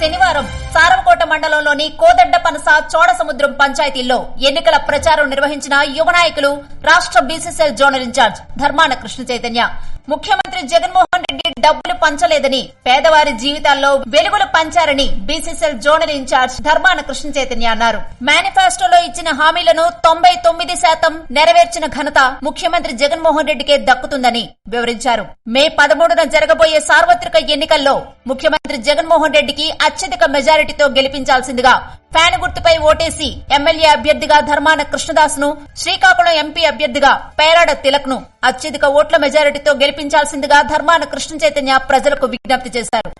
శనివారం సారవకోట మండలంలోని కోదడ్డ పనస చోడసముద్రం పంచాయతీల్లో ఎన్నికల ప్రచారం నిర్వహించిన యువ నాయకులు రాష్ట్ర BCCL zonal incharge Dharmana Krishna Chaitanya. ముఖ్యమంత్రి జగన్మోహన్ రెడ్డి డబ్బులు పంచలేదని పేదవారి జీవితాల్లో వెలుగులు పంచారని BCCL zonal incharge Dharmana Krishna Chaitanya అన్నారు. మేనిఫెస్టోలో ఇచ్చిన హామీలను తొంభై తొమ్మిది శాతం నెరవేర్చిన ఘనత ముఖ్యమంత్రి జగన్మోహన్ రెడ్డికే దక్కుతుందని వివరించారు. మే పదమూడున జరగబోయే సార్వత్రిక ఎన్నికల్లో ముఖ్యమంత్రి జగన్మోహన్ రెడ్డికి అత్యధిక మెజారిటీతో గెలిపించాల్సిందిగా ఫ్యాన్ గుర్తుపై ఓటేసి ఎమ్మెల్యే అభ్యర్థిగా ధర్మాన కృష్ణదాస్ను శ్రీకాకుళం ఎంపీ అభ్యర్థిగా పేరాడ తిలక్ను అత్యధిక ఓట్ల మెజారిటీతో గెలిపించాల్సిందిగా ధర్మాన కృష్ణ చైతన్య ప్రజలకు విజ్ఞప్తి చేశారు.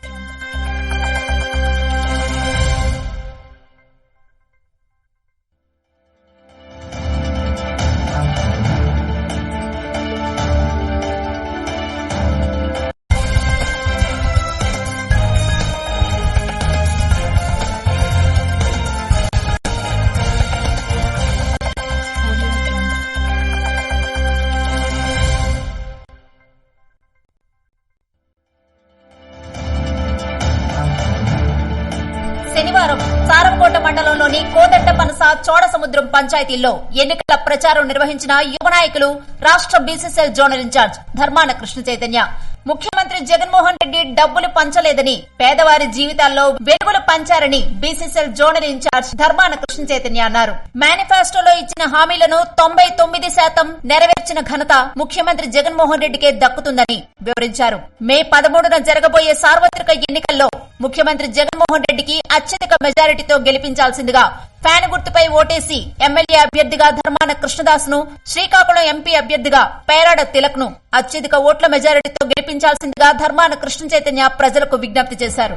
శనివారం సారంకోట మండలంలోని కోదట్ట చోడసముద్రం పంచాయతీల్లో ఎన్నికల ప్రచారం నిర్వహించిన యువ నాయకులు రాష్ట BCCL zonal incharge Dharmana Krishna Chaitanya. ముఖ్యమంత్రి జగన్మోహన్ రెడ్డి డబ్బులు పంచలేదని పేదవారి జీవితాల్లో వెలుగులు పంచారని BCCL zonal incharge Dharmana Krishna Chaitanya అన్నారు. మేనిఫెస్టోలో ఇచ్చిన హామీలను తొంభై తొమ్మిది శాతం నెరవేర్చిన ఘనత ముఖ్యమంత్రి జగన్మోహన్ రెడ్డికే దక్కుతుందని వివరించారు. మే పదమూడున జరగబోయే సార్వత్రిక ఎన్నికల్లో ముఖ్యమంత్రి జగన్మోహన్ రెడ్డికి అత్యధిక మెజారిటీతో గెలిపించాల్సిందిగా ఫ్యాన్ గుర్తుపై ఓటేసి ఎమ్మెల్యే అభ్యర్థిగా ధర్మాన కృష్ణదాస్ను శ్రీకాకుళం ఎంపీ అభ్యర్థిగా పేరాడ తిలక్ను అత్యధిక ఓట్ల మెజారిటీతో గెలిపించాల్సిందిగా ధర్మాన కృష్ణ చైతన్య ప్రజలకు విజ్ఞప్తి చేశారు.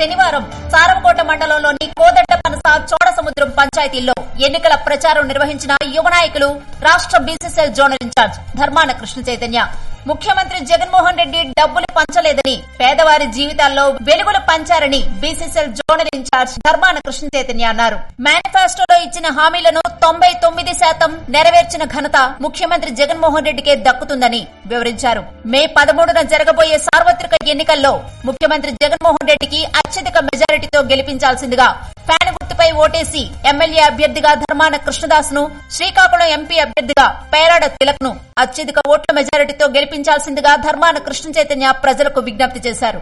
శనివారం సారంకోట మండలంలోని కోదట్ట పనస చోడసముద్రం పంచాయతీల్లో ఎన్నికల ప్రచారం నిర్వహించిన యువ నాయకులు రాష్ట్ర BCCL zonal incharge Dharmana Krishna Chaitanya. ముఖ్యమంత్రి జగన్మోహన్ రెడ్డి డబ్బులు పంచలేదని పేదవారి జీవితాల్లో వెలుగులు పంచారని BCCL zonal incharge Dharmana Krishna Chaitanya అన్నారు. మేనిఫెస్టోలో ఇచ్చిన హామీలను తొంభై తొమ్మిది శాతం నెరవేర్చిన ఘనత ముఖ్యమంత్రి జగన్మోహన్ రెడ్డికే దక్కుతుందని వివరించారు. మే పదమూడున జరగబోయే సార్వత్రిక ఎన్నికల్లో ముఖ్యమంత్రి జగన్మోహన్ రెడ్డికి అత్యధిక మెజారిటీతో గెలిపించాల్సిందిగా ఫ్యాన్ గుర్తుపై ఓటేసి ఎమ్మెల్యే అభ్యర్థిగా ధర్మాన కృష్ణదాస్ను శ్రీకాకుళం ఎంపీ అభ్యర్థిగా పేరాడ తిలక్ను అత్యధిక ఓట్ల మెజారిటీతో గెలిపి గెలిపించాల్సిందిగా ధర్మాన కృష్ణ చైతన్య ప్రజలకు విజ్ఞప్తి చేశారు